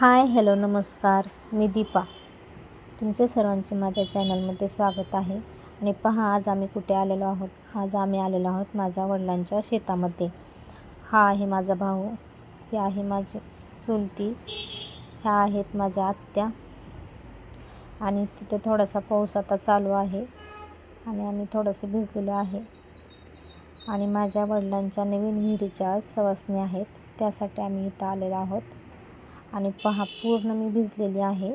Hi hello नमस्कार. मी दीपा. तुमचे सर्वांचे माझ्या चॅनलमध्ये स्वागत आहे. आणि पहा आज आम्ही कुठे आलेलो आहोत? आज आम्ही आलेलो आहोत माझ्या वडिलांच्या शेतामध्ये. हा आहे माझा भाऊ. हे आहे माझी चुलती. ह्या आहेत माझ्या आत्या. आणि तिथे थोडासा पाऊस आता चालू आहे. आणि आम्ही थोडंसं भिजलेलो आहे. आणि माझ्या वडिलांच्या नवीन विहिरीच्या सवासणी आहेत. त्यासाठी आम्ही इथं आलेलो आहोत. आणि पहा पूर्ण मी भिजलेली आहे.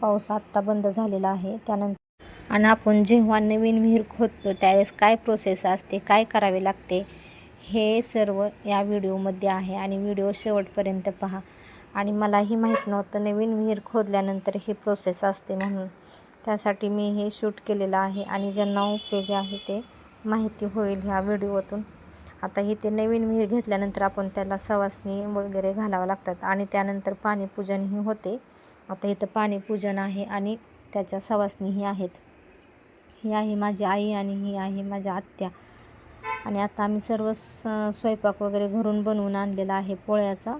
पाऊस आत्ता बंद झालेला आहे. त्यानंतर आणि आपण जेव्हा नवीन विहीर खोदतो त्यावेळेस काय प्रोसेस असते काय करावे लागते हे सर्व या व्हिडिओमध्ये आहे. आणि व्हिडिओ शेवटपर्यंत पहा. आणि मलाही माहीत नव्हतं नवीन विहीर खोदल्यानंतर ही प्रोसेस असते म्हणून. त्यासाठी मी हे शूट केलेलं आहे आणि ज्यांना उपयोगी आहे ते माहिती होईल ह्या व्हिडिओतून. आता इथे नवीन विहीर घेतल्यानंतर आपण त्याला सवासणी वगैरे घालावं लागतात. आणि त्यानंतर पाणीपूजनही होते. आता इथं पाणीपूजन आहे आणि त्याच्या सवासणीही आहेत. ही आहे माझी आई आणि ही आहे माझ्या आत्या. आणि आता आम्ही सर्व स स्वयंपाक वगैरे घरून बनवून आणलेला आहे पोळ्याचा.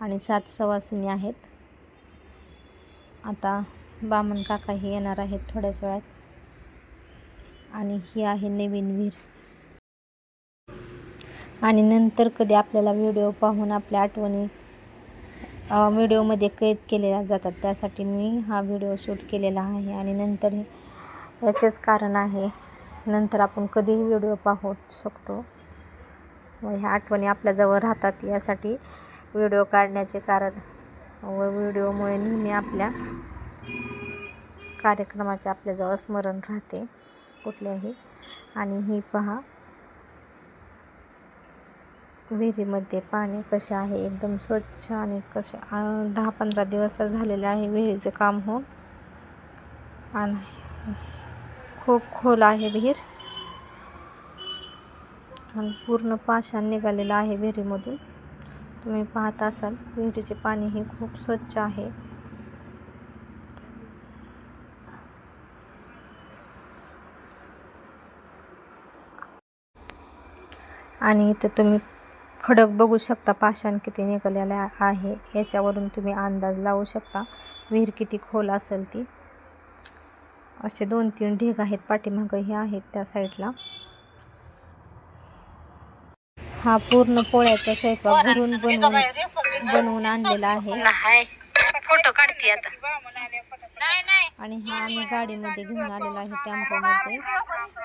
आणि सात सवासिनी आहेत. आता बामण काकाही येणार आहेत थोड्याच वेळात. आणि ही आहे नवीन विहीर. आणि नंतर कधी आपल्याला व्हिडिओ पाहून आपल्या आठवणी व्हिडिओमध्ये कैद केलेल्या जातात. त्यासाठी मी हा व्हिडिओ शूट केलेला आहे आणि नंतर हे- याचेच कारण आहे. नंतर आपण कधीही व्हिडिओ पाहू शकतो. व ह्या आठवणी आपल्याजवळ राहतात. यासाठी व्हिडिओ काढण्याचे कारण व व्हिडिओमुळे नेहमी आपल्या कार्यक्रमाचे आपल्याजवळ स्मरण राहते. कुठल्याही आणि ही पहा. विहिरीमध्ये पाणी कसे आहे? एकदम स्वच्छ आणि कसे? दहा पंधरा दिवस तर झालेले आहे विहिरीचं काम होऊन आणि खूप खोल आहे विहीर. आणि पूर्ण पाषाण निघालेलं आहे विहिरीमधून. तुम्ही पाहत असाल विहिरीचे पाणी हे खूप स्वच्छ आहे. आणि इथं तुम्ही खडक बघू शकता पाषाण किती निघालेलं आहे. याच्यावरून तुम्ही अंदाज लावू शकता. विहीर किती खोल असेल ती. असे दोन तीन ढीग आहेत पाठीमागं हे आहेत त्या साईडला. हा पूर्ण पोळ्याचा स्वयंपाक घरून बनवून बनवून आणलेला आहे. फोटो काढते आता. आणि हा आम्ही गाडीमध्ये घेऊन आलेलो आहे टेम्पोमध्ये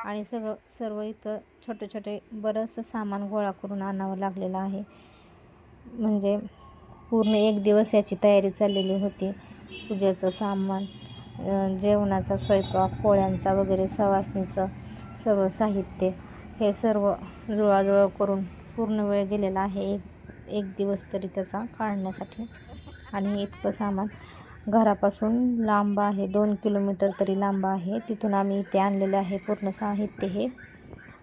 आणि सगळं सर्व इथं छोटे छोटे बरंचसं सामान गोळा करून आणावं लागलेलं आहे. म्हणजे पूर्ण एक दिवस याची तयारी चाललेली होती. पूजेचं सामान जेवणाचा स्वयंपाक पोळ्यांचा वगैरे सवासणीचं सर्व साहित्य हे सर्व जुळाजुळव करून पूर्ण वेळ गेलेला आहे. एक एक दिवस तरी त्याचा काढण्यासाठी. आणि इतकं सामान घरापासून लांब आहे. दोन किलोमीटर तरी लांब आहे. तिथून आम्ही इथे आणलेले आहे पूर्ण साहित्य हे.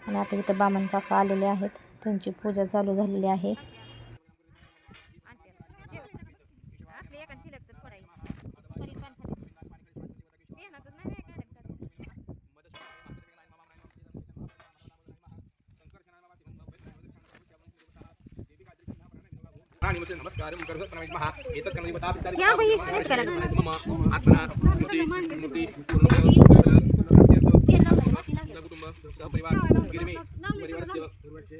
आणि आता इथं बामण काका आलेले आहेत. त्यांची पूजा चालू झालेली आहे. प्राणिमते नमस्कारं करत नमः। एतत् मम आत्मना कुटुंब गिरिमे परिवारस्य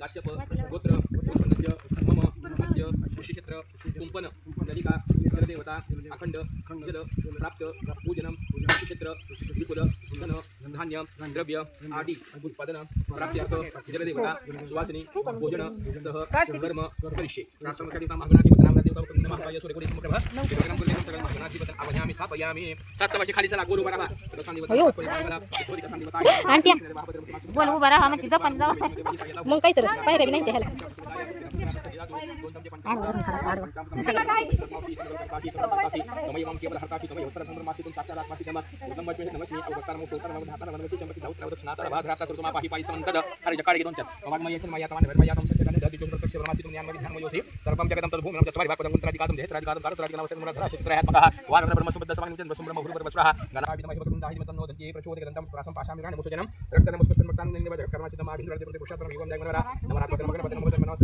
काश्यप गोत्र गोत्रस्य मम अस्य ऋषिक्षेत्र कुंपन नलिका जलदेवता अखंड जल प्राप्त पूजनम ऋषिक्षेत्र विपुल धान्य द्रव्य आदि उत्पादन प्राप्त्यार्थ जलदेवता सुवासिनी भोजन सह कर्म करिष्ये। राष्ट्रमस्कारिता महागणाधिपती सगळ आवयामी स्थापयामी। सात सवाची खाली चला गोरू बरा आंट्या बोल उभा राहा मग तिथं पण जावा मग काय तर पायऱ्या बी नाही त्या ह्याला आडवा धरून खरा आडवा. रक्तनमस्कृतं समर्पयामि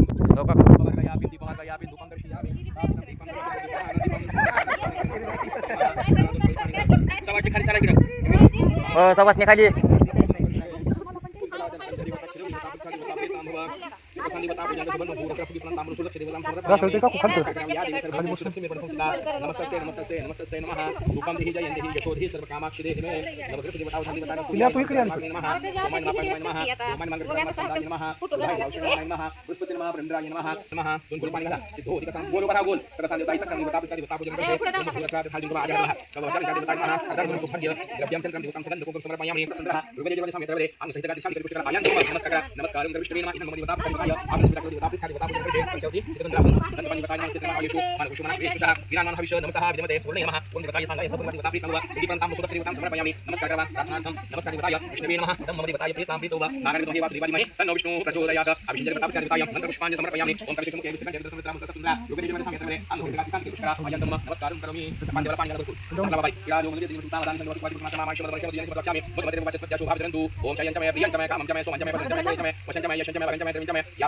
Oh, sawas niya kaji. दीपं दीपं सवाची खाली चला इकडं सवासने खाली नमस्ते नमस्ते नमस्ते नमः रूपं देहि जयन्ति हि यशोधि सर्वकामाक्षि देहि मे नवग्रह देवता उधानि देवता नमः ओमाय नमः पाणि नमः ओमाय नमः गणपति नमः नमः औषधाय नमः नमः ब्रह्मराय नमः नमः अधिक सांग सांग ओम नमः सर्व देवता नमः गुरु सुभाग्य द्रव्यं चंद्रं देवतां सदन लोकं समर्पयामि चंद्रः दुर्गे देवता समेत वरे अंग सहित गाति शांति पुष्कर आयन नमस्कार नमस्कार विष्णु नमः Ang bisita ko dito, kali ko tapos ng video, selfie, dito ng yang kita itu, mana kusuma nak bisa, binan mana habis yang maha, ulun kita sangga yang sebelum kita tapi kalau di pantam sudah seribu tambah bayami, namaskar kala, tatnam, namaskar kita ya, Vishnu nama, dan mamadi bataya pri tamri toba, nagar itu hebat ribadi mani, dan Vishnu prajodaya ka, abis jadi betapa kita ya, dan pushpanya samar bayami, om kali kamu kayak bisa jadi samar tamu satu lah, juga di mana sampai sampai, anggur kita kan kita sekarang panjang tema, namaskar kami, depan dewa panjang betul. Dan baik, kita lu menjadi di utama dan sampai waktu kita sama Malaysia berbagai dia sebagai kami, buat materi membaca seperti asu, habis dan om yang sama ya, yang sama ya, kam sama ya, so sama ya, sama ya,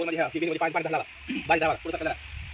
राजमध्ये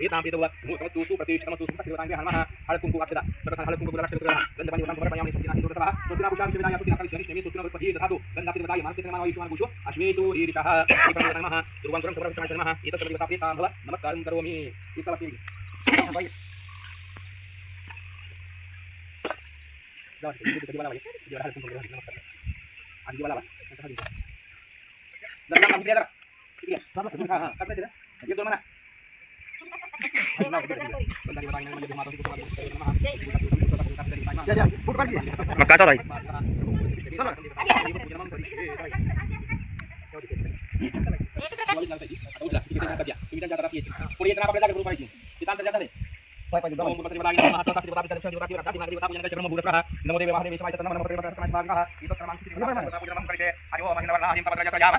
विश्राम करत मामा या शादी मध्ये लोके पहा कशा वरन पुत्र दंता यंत्र उभे दिवस काढून मला कादरू बुद्ध स्वाटी मध्ये दार मेतो पासा मला लक्ष्मी नाभ्यम अबुदम समृद्धी मध्ये घातन दलवान करायचा ती पुस्तकांनी सुंदर प्रकार मी उपयोग मी प्रजा भूता मी समृद्धी संसार मिळे इतर देवी आपला राज काही तुला मारली तू या लक्ष्मी जात मामा आपला पुत्रमध्ये नाम माही चंद्राम सुमिजा मध्ये मामा काम आभारमध्ये मला प्रणाम निमा पंचमगला वाद्य पदी वर्तमानमध्ये संगत महा पुत्र सारी काटवा सर्व सारी पापिष्ट देवता हे ताम पितवा मूर्तमस्तु सुप्रतिष्ठमस्तु सुप्रतिष्ठितांगे हनुमः हळकुंकु वाक्यदा सर्व हळकुंकु गुलाब राष्ट्र गंधपाणी वर्तमान समर्पयामि सुखिना हिंदू सभा सुखिना पुषा विश्वविद्यालय सुखिना काली शनि शनि सुखिना वृत्पति दधातु गंधाति देवताय मानसिक नमः आयुष्मान भूषो अश्वेषु रीरिषः एकं नमः ध्रुवं ध्रुवं सर्वं नमः एतत् सर्वदेवता प्रीतां भव नमस्कारं करोमि इत्सवस्मि जाऊ दे, किती वाला पाहिजे? किती वाला हळकुंकु गुलाब, नमस्कार आणि किती वाला बा? नंतर हळदी. जरा लांब इकडे जरा. इकडे. हा, हा, टाकलं तिला. एक दोन म्हणा. गंधारी वताय नमः, यज्ञ माता सुखी नमः. या, या, फुट काढ की. मग काय चालू आहे सात्विकाय नमः शुद्धविग्रहाय नमः स्वाततानाय नमः पंचप्रिये नमः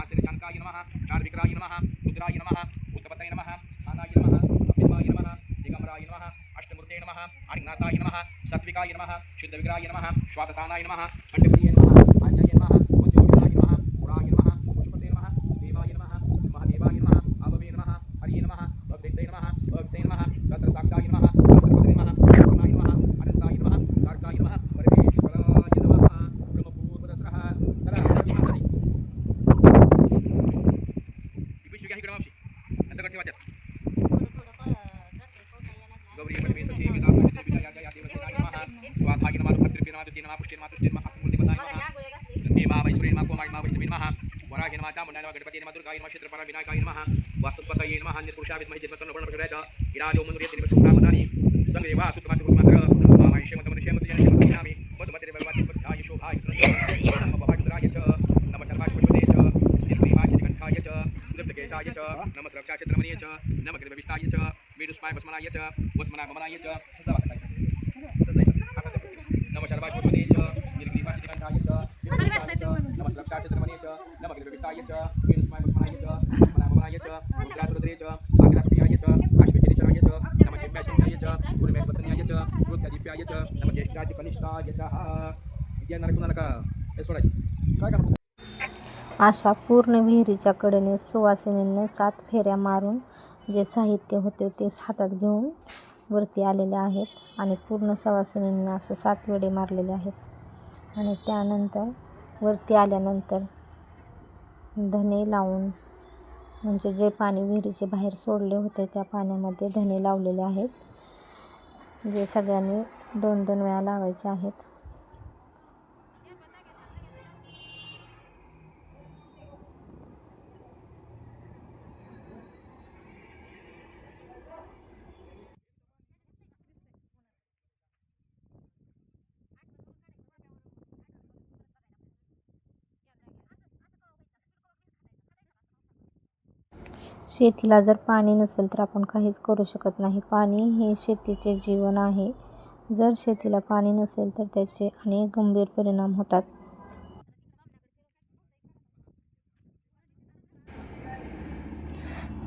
ఆశ్రయకాంకాయ నమ కార్మికరాయ నమ రుద్రాయ నమ ఉత్తపత్తయ నమ స్థానాయ నమ అభ్యుపాయ నమ దిగంబరాయ నమ అష్టమూర్తే నమ అనిజ్ఞాతాయ నమ సత్వికాయ నమ శుద్ధవిగ్రాయ నమ శ్వాతతానాయ నమ चामुण्डाय नमः गणपति नमः दुर्गाय नमः क्षेत्रपाला विनायकाय नमः वास्तुस्पतये नमः निर्पुरुषा विद्महे जिन्मतन्न प्रणप्रचोदयात् इराजो मनुर्यति दिवसुप्रामदानि संग्रेवा सुतमातुमात्र मामायिष्यमत मनुष्यमत जनशमतिनामि मधुमतिरे भगवति स्मृताय शोभाय च। नमः सर्वाश्वपदे च। निर्प्रियमाचिकण्ठाय च। दृप्तकेशाय च। नमः सुरक्षाक्षेत्रमणीय च। नमः च। वेदुष्माय वस्मनाय च। वस्मनाय ममनाय च। नमः सर्वाश्वपदे च निर्प्रियमाचिकण्ठाय च नमः सुरक्षाक्षेत्रमणीय च नमः च वेदुष्माय वस्मनाय च वस्मनाय ममनाय च रुद्रासुरद्रे च आग्रासुप्रियाय च अश्वेश्वरीचराय च नमः शिव्याशिन्याय च गुरुमेश्वसन्याय च रुद्रदीप्याय च नमः ज्येष्ठाय कनिष्ठाय च या नरकुणा हे सोडायची। काय करणार? अशा पूर्ण विहिरीच्या कडेने सुवासिनींनी सात फेऱ्या मारून जे साहित्य होते ते हातात घेऊन वरती आलेल्या आहेत आणि पूर्ण सवासिनींना असं सात वेडे मारलेले आहेत. आणि त्यानंतर वरती आल्यानंतर धने लावून म्हणजे जे पाणी विहिरीचे बाहेर सोडले होते त्या पाण्यामध्ये धने लावलेले आहेत. जे सगळ्यांनी दोन दोन वेळा लावायचे आहेत. शेतीला जर पाणी नसेल तर आपण काहीच करू शकत नाही. पाणी हे शेतीचे जीवन आहे. जर शेतीला पाणी नसेल तर त्याचे अनेक गंभीर परिणाम होतात.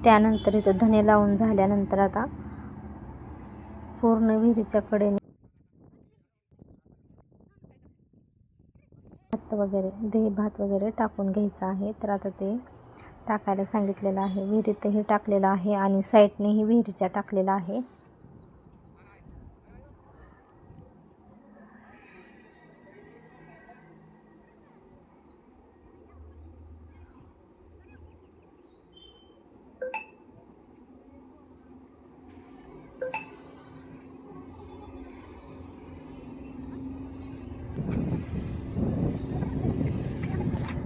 त्यानंतर इथं धने लावून झाल्यानंतर आता पूर्ण विहिरीच्या कडेने भात वगैरे दही भात वगैरे टाकून घ्यायचं आहे. तर आता ते टाकायला सांगितलेलं आहे. विहिरीतही टाकलेलं आहे आणि साईडनेही विहिरीच्या टाकलेलं आहे.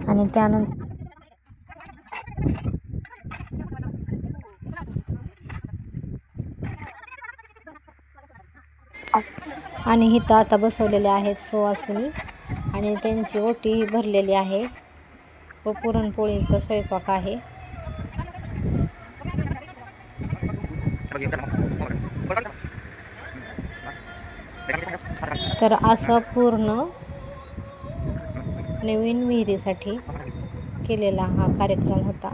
आणि त्यानंतर आणि इथं आता बसवलेले आहेत सुवासिनी आणि त्यांची ओटी भरलेली आहे. व पुरणपोळीचा स्वयंपाक आहे. तर असं पूर्ण नवीन विहिरीसाठी केलेला हा कार्यक्रम होता.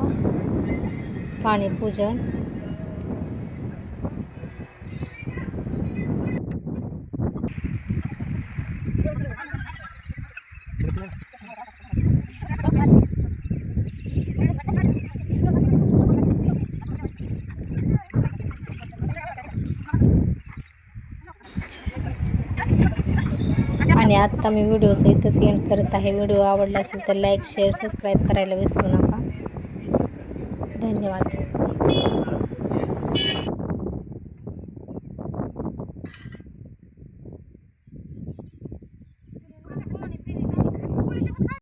पाणीपूजन. आणि आत्ता मी व्हिडिओचं इथंच एंड करत आहे. व्हिडिओ आवडला असेल तर लाईक शेअर सबस्क्राईब करायला विसरू नका. धन्यवाद.